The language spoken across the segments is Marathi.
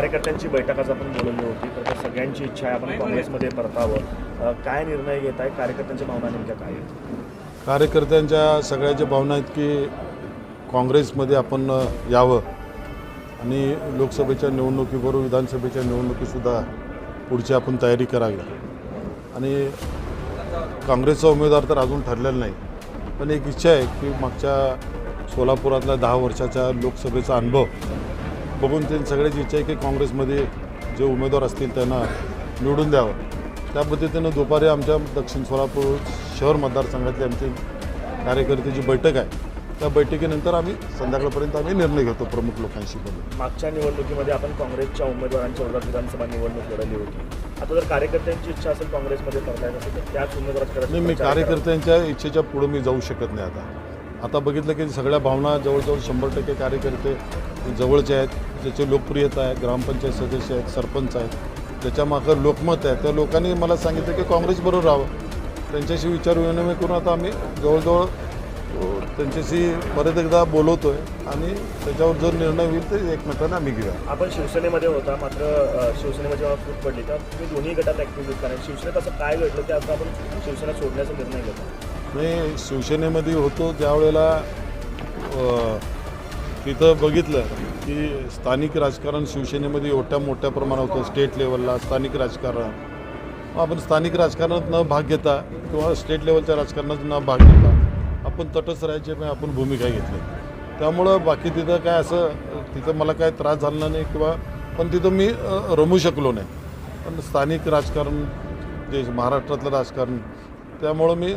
कार्यकर्त्यांची बैठक आज आपण बोलवली होती तर त्या सगळ्यांची इच्छा आहे आपण काँग्रेसमध्ये परतावं. काय निर्णय घेत आहे कार्यकर्त्यांच्या भावना नेमक्या काय आहेत? कार्यकर्त्यांच्या सगळ्याच्या भावना आहेत की काँग्रेसमध्ये आपण यावं. आणि लोकसभेच्या निवडणुकीबरोबर विधानसभेच्या निवडणुकीसुद्धा पुढची आपण तयारी करावी. आणि काँग्रेसचा उमेदवार तर अजून ठरलेला नाही. पण एक इच्छा आहे की मागच्या सोलापुरातल्या दहा वर्षाच्या लोकसभेचा अनुभव बघून त्यांनी सगळ्याची इच्छा आहे की काँग्रेसमध्ये जे उमेदवार असतील त्यांना निवडून द्यावं. त्या पद्धतीनं दुपारी आमच्या दक्षिण सोलापूर शहर मतदारसंघातली आमची कार्यकर्त्याची बैठक आहे त्या बैठकीनंतर आम्ही संध्याकाळपर्यंत आम्ही निर्णय घेतो प्रमुख लोकांशी बोलून मागच्या निवडणुकीमध्ये आपण काँग्रेसच्या उमेदवारांच्या विरोधात विधानसभा निवडणूक लढवली होती. आता जर कार्यकर्त्यांची इच्छा असेल काँग्रेसमध्ये परतायचं असेल तर त्याच उमेदवारात नाही मी कार्यकर्त्यांच्या इच्छेच्या पुढे मी जाऊ शकत नाही आता. आता बघितलं की सगळ्या भावना जवळजवळ शंभर टक्के कार्यकर्ते जवळचे आहेत. ज्याची लोकप्रियता आहे ग्रामपंचायत सदस्य आहेत सरपंच आहेत ज्याच्यामागं लोकमत आहे. त्या लोकांनी मला सांगितलं की काँग्रेसबरोबर राहावं. त्यांच्याशी विचार विनिमय करून आता आम्ही जवळजवळ त्यांच्याशी परत एकदा बोलवतोय आणि त्याच्यावर जो निर्णय होईल ते एकमेकांना आम्ही घेऊया. आपण शिवसेनेमध्ये होता मात्र शिवसेनेमध्ये जेव्हा फूट पडली तेव्हा तुम्ही दोन्ही गटात ॲक्टिव्ह होत. कारण शिवसेनेत असं काय घडलं की आता आपण शिवसेना सोडण्याचा निर्णय घेतो मी शिवसेनेमध्ये होतो त्यावेळेला तिथं बघितलं की स्थानिक राजकारण शिवसेनेमध्ये एवढ्या मोठ्या प्रमाणात होतं स्टेट लेवलला स्थानिक राजकारण. आपण स्थानिक राजकारणात न भाग घेता किंवा स्टेट लेवलच्या राजकारणात न भाग घेता आपण तटस्थ राहायचे पण आपण भूमिका घेतली. त्यामुळं बाकी तिथं काय असं तिथं मला काय त्रास झाला नाही किंवा पण तिथं मी रमू शकलो नाही. पण स्थानिक राजकारण जे महाराष्ट्रातलं राजकारण त्यामुळं मी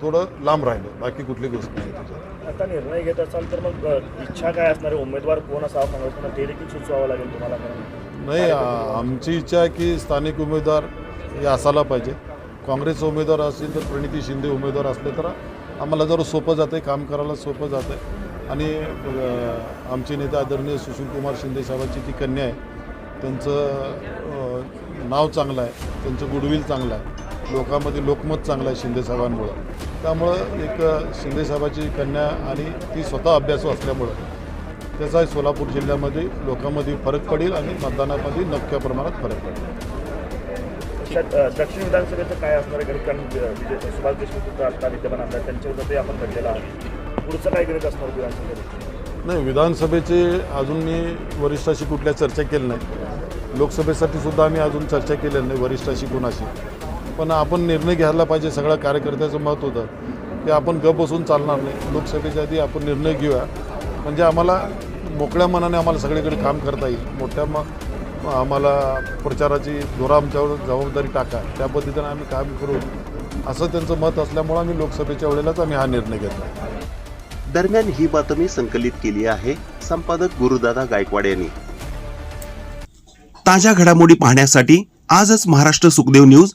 थोडं लांब राहिलो. बाकी कुठली गोष्ट नाही त्याच्यात आता निर्णय घेत असाल तर मग इच्छा काय असणार आहे? उमेदवार कोण असावा? काँग्रेसकडून ते देखील सुचवावं लागेल तुम्हाला नाही आमची इच्छा आहे की स्थानिक उमेदवार हे असायला पाहिजे. काँग्रेस उमेदवार असतील तर प्रणिती शिंदे उमेदवार असले तर आम्हाला जरा सोपं जातं आहे काम करायला सोपं जातं आहे आणि आमचे नेते आदरणीय सुशीलकुमार शिंदे साहेबांची ती कन्या आहे. त्यांचं नाव चांगलं आहे. त्यांचं गुडविल चांगलं आहे. लोकांमध्ये लोकमत चांगलं आहे शिंदे साहेबांमुळं. त्यामुळं एक अ, शिंदे साहेबाची कन्या आणि ती स्वतः अभ्यासू असल्यामुळं त्याचा सोलापूर जिल्ह्यामध्ये लोकांमध्ये फरक पडेल आणि मतदानामध्ये नक्क्या प्रमाणात फरक पडेल. दक्षिण विधानसभेचं काय असणार आहे? कारण सुभाष देशमुख सुद्धा आता विद्यमान आमदार त्यांच्या विरोधातही आपण घडलेलं आहे. पुढचं काय गणित असणार विधानसभेत? नाही विधानसभेचे अजून मी वरिष्ठाशी कुठल्या चर्चा केली नाही लोकसभेसाठी सुद्धा आम्ही अजून चर्चा केलेली नाही वरिष्ठाशी कोणाशी. पण आपण निर्णय घ्यायला पाहिजे सगळ्या कार्यकर्त्याचं मत होतं. की आपण गप बसून चालणार नाही. लोकसभेच्या आधी आपण निर्णय घेऊया. म्हणजे आम्हाला मोकळ्या मनाने आम्हाला सगळीकडे काम करता येईल. मोठ्या म आम्हाला प्रचाराची धोरा आमच्यावर जबाबदारी टाका. त्या पद्धतीनं आम्ही काम करू. असं त्यांचं मत असल्यामुळं आम्ही लोकसभेच्या वेळेलाच आम्ही हा निर्णय घेतला. दरम्यान ही बातमी संकलित केली आहे संपादक गुरुदादा गायकवाड यांनी. ताज्या घडामोडी पाहण्यासाठी आजच महाराष्ट्र सुखदेव न्यूज